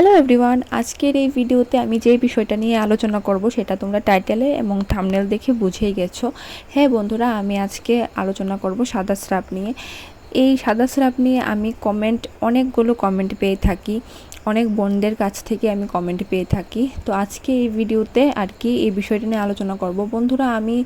Hello everyone আজকের এই ভিডিওতে আমি যে বিষয়টা নিয়ে আলোচনা করব সেটা তোমরা টাইটেলে এবং থামনেল দেখে বুঝেই গেছো। হ্যাঁ বন্ধুরা, আমি আজকে আলোচনা করব সাদা স্রাব নিয়ে। এই সাদা স্রাব নিয়ে আমি কমেন্ট অনেকগুলো কমেন্ট পেয়ে থাকি। অনেক বোনদের কাছ থেকে আমি কমেন্ট পেয়ে থাকি। তো আজকে এই ভিডিওতে আর কি এই বিষয়টা নিয়ে আলোচনা করব। বন্ধুরা, আমি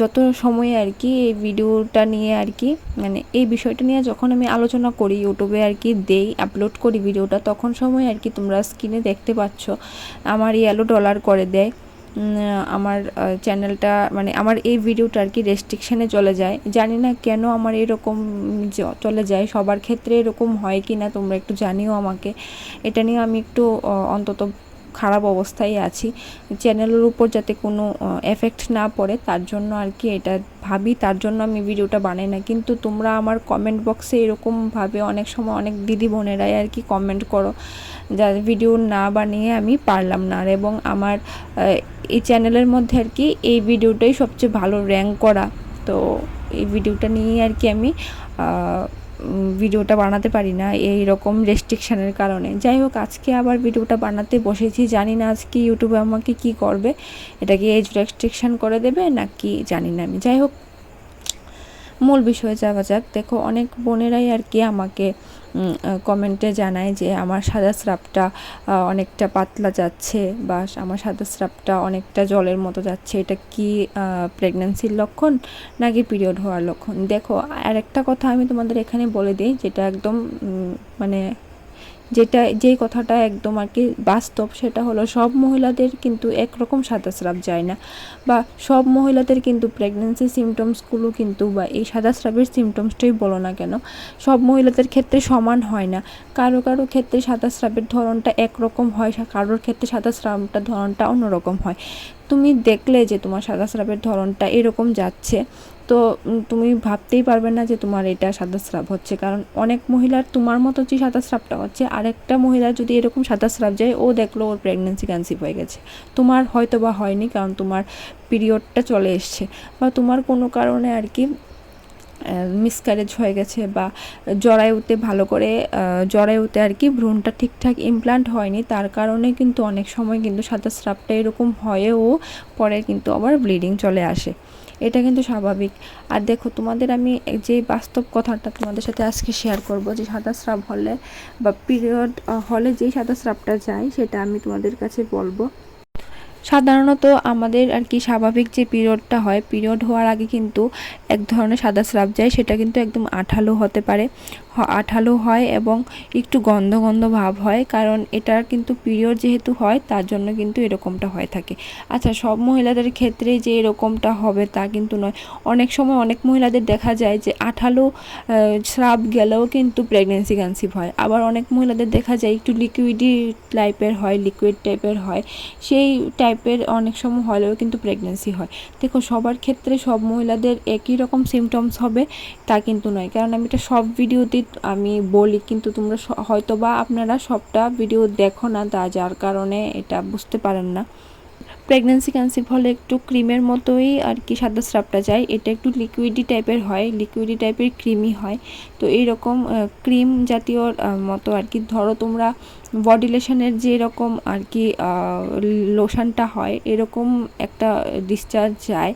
যত সময়ে আর কি এই ভিডিওটা নিয়ে আর কি মানে এই বিষয়টা নিয়ে যখন আমি আলোচনা করি ইউটিউবে আর কি দেই আপলোড করি ভিডিওটা, তখন সময় আর কি তোমরা স্ক্রিনে দেখতে পাচ্ছ। আমার ইয়েলো ডলার করে দেয়। আমার চ্যানেলটা মানে আমার এই ভিডিওটা আর কি রেস্ট্রিকশানে চলে যায়। জানি না কেন আমার এরকম চলে যায়। সবার ক্ষেত্রে এরকম হয় কি না তোমরা একটু জানিও আমাকে। এটা নিয়ে আমি একটু অন্তত খারাপ অবস্থায় আছি। চ্যানেলের উপর যাতে কোনো এফেক্ট না পড়ে, তার জন্য আর কি এটা ভাবি, তার জন্য আমি ভিডিওটা বানাই না। কিন্তু তোমরা আমার কমেন্ট বক্সে এরকমভাবে অনেক সময় অনেক দিদি বোনেরাই আর কি কমেন্ট করো, যা ভিডিও না বানিয়ে আমি পারলাম না। আর এবং আমার এই চ্যানেলের মধ্যে আর কি এই ভিডিওটাই সবচেয়ে ভালো র্যাঙ্ক করা। তো এই ভিডিওটা নিয়ে আর কি আমি ভিডিওটা বানাতে পারি না এই রকম রেস্ট্রিকশানের কারণে। যাই হোক, আজকে আবার ভিডিওটা বানাতে বসেছি। জানি না আজকে ইউটিউবে আমাকে কি করবে। এটা কি এজ রেস্ট্রিকশান করে দেবে নাকি জানি না আমি। যাই হোক মূল বিষয়ে যাওয়া যাক। দেখো, অনেক বোনেরাই আর কি আমাকে কমেন্টে জানায় যে আমার সাদা স্রাবটা অনেকটা পাতলা যাচ্ছে বা আমার সাদা স্রাবটা অনেকটা জলের মতো যাচ্ছে। এটা কি প্রেগনেন্সির লক্ষণ নাকি পিরিয়ড হওয়ার লক্ষণ? দেখো আর একটা কথা আমি তোমাদের এখানে বলে দিই, যেটা একদম মানে যেটা, যেই কথাটা একদম আর কি বাস্তব সেটা হলো সব মহিলাদের কিন্তু একরকম সাদা স্রাব যায় না। বা সব মহিলাদের কিন্তু প্রেগনেন্সি সিমটমসগুলো কিন্তু বা এই সাদা স্রাবের সিমটমসটাই বলো না কেন, সব মহিলাদের ক্ষেত্রে সমান হয় না। কারও কারও ক্ষেত্রে সাদা স্রাবের ধরনটা একরকম হয় কারোর ক্ষেত্রে সাদা স্রাবটার ধরনটা অন্যরকম হয়। তুমি দেখলে যে তোমার সাদা স্রাবের ধরনটা এরকম যাচ্ছে, তো তুমি ভাবতেই পারবে না যে তোমার এটা সাদা স্রাব হচ্ছে। কারণ অনেক মহিলার তোমার মতো যে সাদা স্রাবটা হচ্ছে আরেকটা মহিলা যদি এরকম সাদা স্রাব যায়, ও দেখল ওর প্রেগনেন্সি কনসিভ হয়ে গেছে। তোমার হয়তো বা হয়নি, কারণ তোমার পিরিয়ডটা চলে এসছে বা তোমার কোনো কারণে আর কি মিসক্যারেজ হয়ে গেছে বা জরায়ুতে ভালো করে জরায়ুতে আর কি ভ্রূণটা ঠিকঠাক ইমপ্লান্ট হয়নি, তার কারণে কিন্তু অনেক সময় কিন্তু সাদা স্রাবটা এরকম হয়েও পরে কিন্তু আবার ব্লিডিং চলে আসে। এটা কিন্তু স্বাভাবিক। আর দেখো, তোমাদের আমি যে বাস্তব কথাটা তোমাদের সাথে আজকে শেয়ার করব, যে সাদা স্রাব হলে বা পিরিয়ড হলে যেই সাদা স্রাবটা যায়, সেটা আমি তোমাদের কাছে বলব। সাধারণত আমাদের আর কি স্বাভাবিক যে পিরিয়ডটা হয়, পিরিয়ড হওয়ার আগে কিন্তু এক ধরনের সাদা স্রাব যায়, সেটা কিন্তু একদম আঠালো হতে পারে। আঠালো হয় এবং একটু গন্ধ গন্ধ ভাব হয়, কারণ এটা কিন্তু পিরিয়ড যেহেতু হয়, তার জন্য কিন্তু এরকমটা হয়ে থাকে। আচ্ছা সব মহিলাদের ক্ষেত্রে যে এরকমটা হবে তা কিন্তু নয়। অনেক সময় অনেক মহিলাদের দেখা যায় যে আঠালো স্রাব গেলেও কিন্তু প্রেগনেন্সি কনসিভ হয়। আবার অনেক মহিলাদের দেখা যায় একটু লিকুইডি টাইপের হয় লিকুইড টাইপের হয়। সেই টাইপের অনেক সময় হলেও কিন্তু প্রেগনেন্সি হয়। দেখো, সবার ক্ষেত্রে সব মহিলাদের একই রকম সিমটমস হবে, তা কিন্তু নয়। কারণ আমি এটা সব ভিডিওতে আমি বলি, কিন্তু তোমরা হয়তো বা আপনারা সবটা ভিডিও দেখো না, তা যার কারণে এটা বুঝতে পারেন না। প্রেগনেন্সি কনসিভ হলে একটু ক্রিমের মতোই আর কি সাদা স্রাবটা যায়। এটা একটু লিকুইডি টাইপের হয় লিকুইডি টাইপের ক্রিমই হয়। তো এইরকম ক্রিম জাতীয় মতো আর কি ধরো তোমরা বডি লোশনের যেরকম আর কি লোশনটা হয়, এরকম একটা ডিসচার্জ যায়।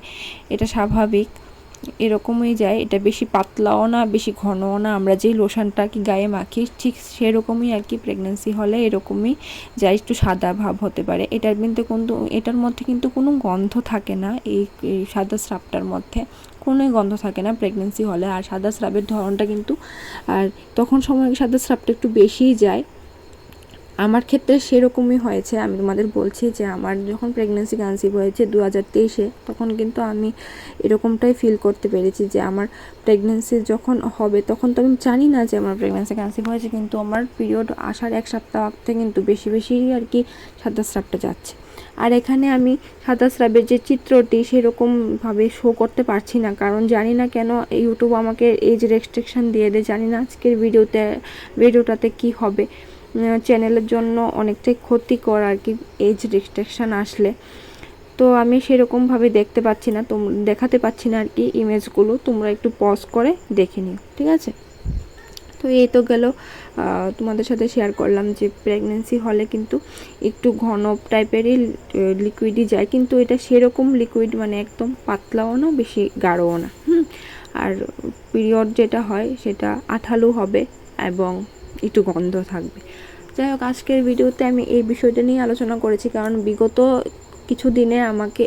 এটা স্বাভাবিক। এরকমই যায়। এটা বেশি পাতলাও না, বেশি ঘনও না। আমরা যেই লোশনটা কি গায়ে মাখি, ঠিক সেরকমই আর কি প্রেগনেন্সি হলে এরকমই যায়। একটু সাদা ভাব হতে পারে। এটার কিন্তু কিন্তু, এটার মধ্যে কিন্তু কোনো গন্ধ থাকে না এই সাদা স্রাবটার মধ্যে। কোনোই গন্ধ থাকে না প্রেগনেন্সি হলে। আর সাদা স্রাবের ধরনটা কিন্তু, আর তখন সময় সাদা স্রাবটা একটু বেশিই যায়। আমার ক্ষেত্রে সেরকমই হয়েছে। আমি তোমাদের বলছি যে আমার যখন প্রেগনেন্সি কনসিভ হয়েছে দু হাজার তেইশে, তখন কিন্তু আমি এরকমটাই ফিল করতে পেরেছি যে আমার প্রেগনেন্সি যখন হবে, তখন তো আমি জানি না যে আমার প্রেগনেন্সি কনসিভ হয়েছে, কিন্তু আমার পিরিয়ড আসার এক সপ্তাহ আগে কিন্তু বেশি বেশি আর কি সাদা স্রাবটা যাচ্ছে। আর এখানে আমি সাদা স্রাবের যে চিত্রটি সেরকমভাবে শো করতে পারছি না, কারণ জানি না কেন ইউটিউব আমাকে এজ রেস্ট্রিকশান দিয়ে দেয়, জানি না আজকের ভিডিওতে ভিডিওটাতে কি হবে। চ্যানেলের জন্য অনেকটাই ক্ষতিকর আর কি এজ রেস্ট্রিকশান আসলে। তো আমি সেরকমভাবে দেখতে পাচ্ছি না, তোম, দেখাতে পাচ্ছি না আর কি ইমেজগুলো তোমরা একটু পজ করে দেখে নিও, ঠিক আছে? তো এই তো গেল তোমাদের সাথে শেয়ার করলাম যে প্রেগনেন্সি হলে কিন্তু একটু ঘন টাইপেরই লিকুইডই যায়। কিন্তু এটা সেরকম লিকুইড মানে একদম পাতলাও না, বেশি গাঢ়ও না। হুম, আর পিরিয়ড যেটা হয় সেটা আঠালো হবে এবং একটু গন্ধ থাকবে। যাই হোক, আজকের ভিডিওতে আমি এই বিষয়টা নিয়ে আলোচনা করেছি, কারণ বিগত কিছু দিনে আমাকে,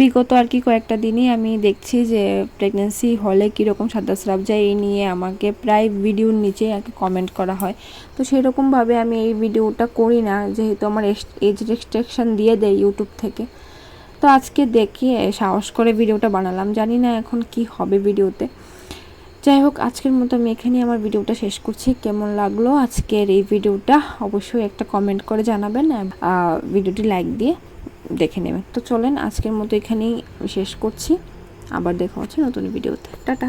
বিগত আর কি কয়েকটা দিনই আমি দেখছি যে প্রেগনেন্সি হলে কীরকম সাদা স্রাব যায়, এই নিয়ে আমাকে প্রায় ভিডিওর নিচে আর কি কমেন্ট করা হয়। তো সেরকমভাবে আমি এই ভিডিওটা করি না, যেহেতু আমার এজ রেস্ট্রিকশান দিয়ে দেয় ইউটিউব থেকে। তো আজকে দেখি সাহস করে ভিডিওটা বানালাম, জানি না এখন কি হবে ভিডিওতে। যাই হোক আজকের মতো আমি এখানে আমার ভিডিওটা শেষ করছি। কেমন লাগল আজকের এই ভিডিওটা? অবশ্যই একটা কমেন্ট করে জানাবেন ভিডিওটি লাইক দিয়ে দেখে নেবেন। তো চলেন, আজকের মতো এখানেই শেষ করছি। আবার দেখা হচ্ছে নতুন ভিডিওতে। টাটা।